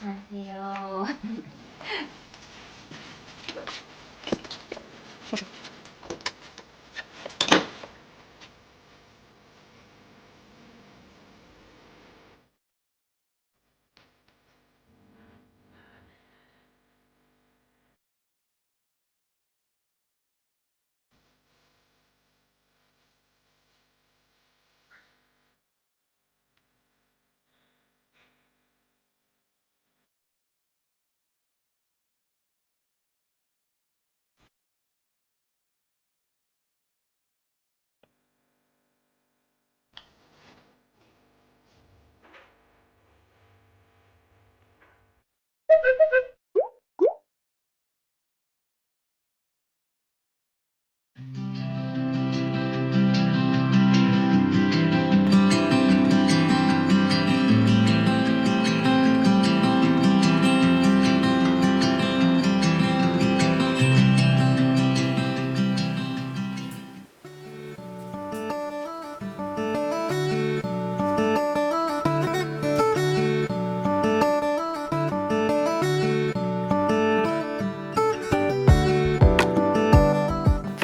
哎呦。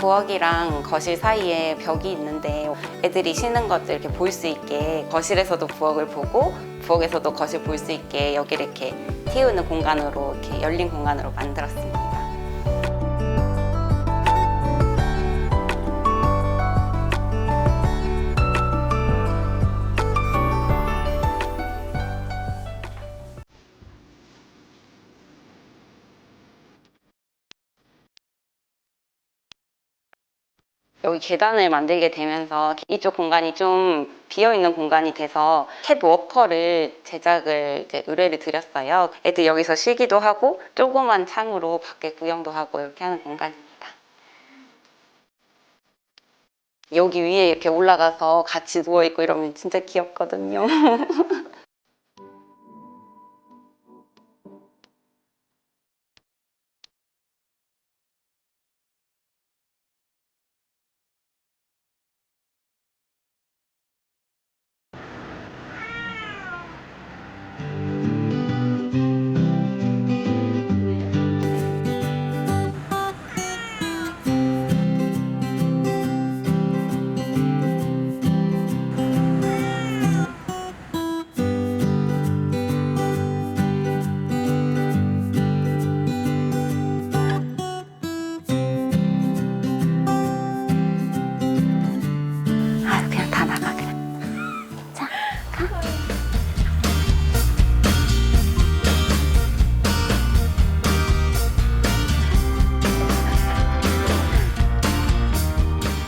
부엌이랑 거실 사이에 벽이 있는데 애들이 쉬는 것들 이렇게 볼 수 있게 거실에서도 부엌을 보고 부엌에서도 거실 볼 수 있게 여기를 이렇게 틔우는 공간으로 이렇게 열린 공간으로 만들었습니다. 여기 계단을 만들게 되면서 이쪽 공간이 좀 비어 있는 공간이 돼서 캣 워커를 제작을 이제 의뢰를 드렸어요. 애들 여기서 쉬기도 하고 조그만 창으로 밖에 구경도 하고 이렇게 하는 공간입니다. 여기 위에 이렇게 올라가서 같이 누워 있고 이러면 진짜 귀엽거든요.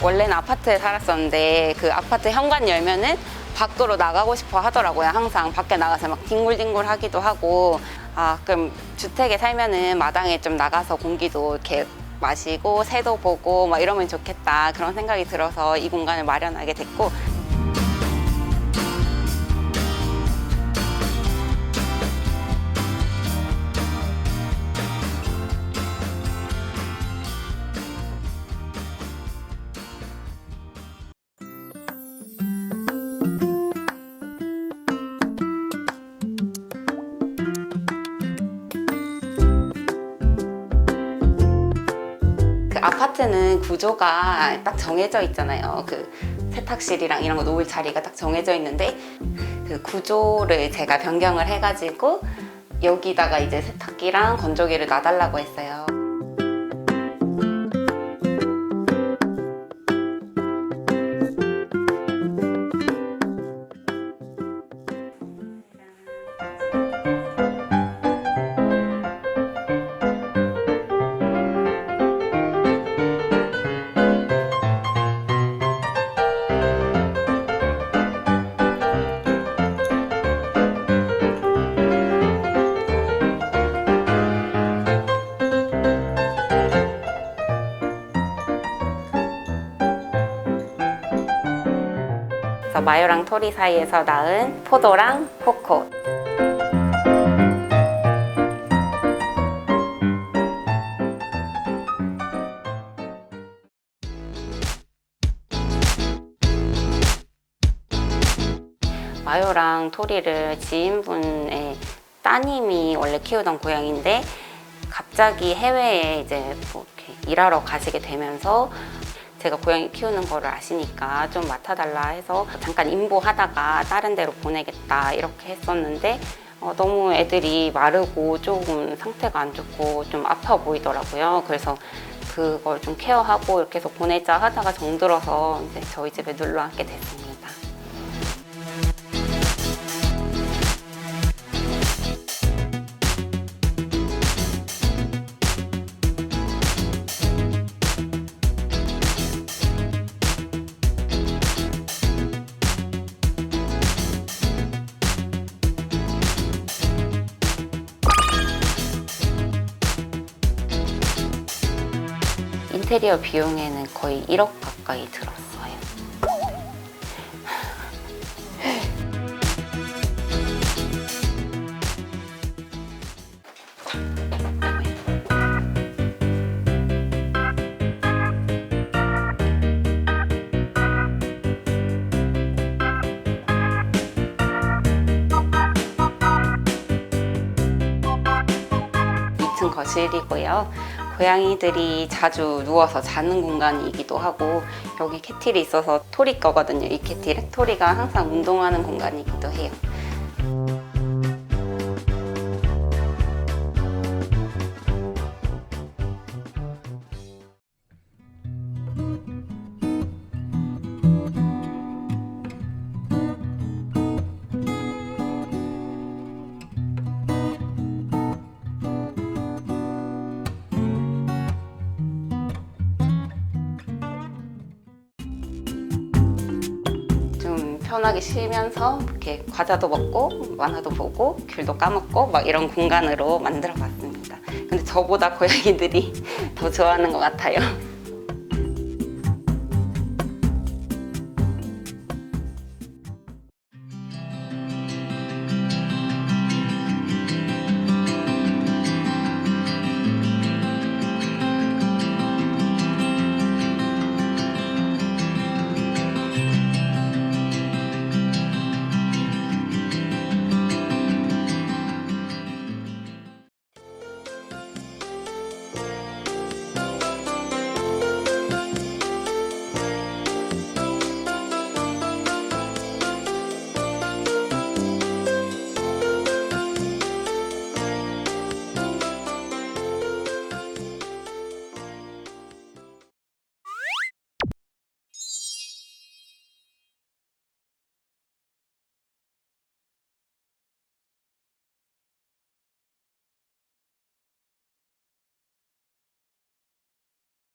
원래는 아파트에 살았었는데 그 아파트 현관 열면은 밖으로 나가고 싶어 하더라고요. 항상 밖에 나가서 막 뒹굴뒹굴 하기도 하고 아 그럼 주택에 살면은 마당에 좀 나가서 공기도 이렇게 마시고 새도 보고 막 이러면 좋겠다 그런 생각이 들어서 이 공간을 마련하게 됐고 아파트는 구조가 딱 정해져 있잖아요. 그 세탁실이랑 이런 거 놓을 자리가 딱 정해져 있는데 그 구조를 제가 변경을 해가지고 여기다가 이제 세탁기랑 건조기를 놔달라고 했어요. 그래서 마요랑 토리 사이에서 낳은 포도랑 코코. 마요랑 토리를 지인분의 따님이 원래 키우던 고양인데 갑자기 해외에 이제 뭐 이렇게 일하러 가시게 되면서 제가 고양이 키우는 거를 아시니까 좀 맡아달라 해서 잠깐 임보하다가 다른 데로 보내겠다 이렇게 했었는데 어, 너무 애들이 마르고 조금 상태가 안 좋고 좀 아파 보이더라고요. 그래서 그걸 좀 케어하고 이렇게 해서 보내자 하다가 정들어서 이제 저희 집에 놀러 왔게 됐습니다. 인테리어 비용에는 거의 1억 가까이 들었어요. 거실이고요. 고양이들이 자주 누워서 자는 공간이기도 하고 여기 캐틀이 있어서 토리 거거든요. 이 캐틀은 토리가 항상 운동하는 공간이기도 해요. 편하게 쉬면서 이렇게 과자도 먹고 만화도 보고 귤도 까먹고 막 이런 공간으로 만들어 봤습니다. 근데 저보다 고양이들이 더 좋아하는 것 같아요.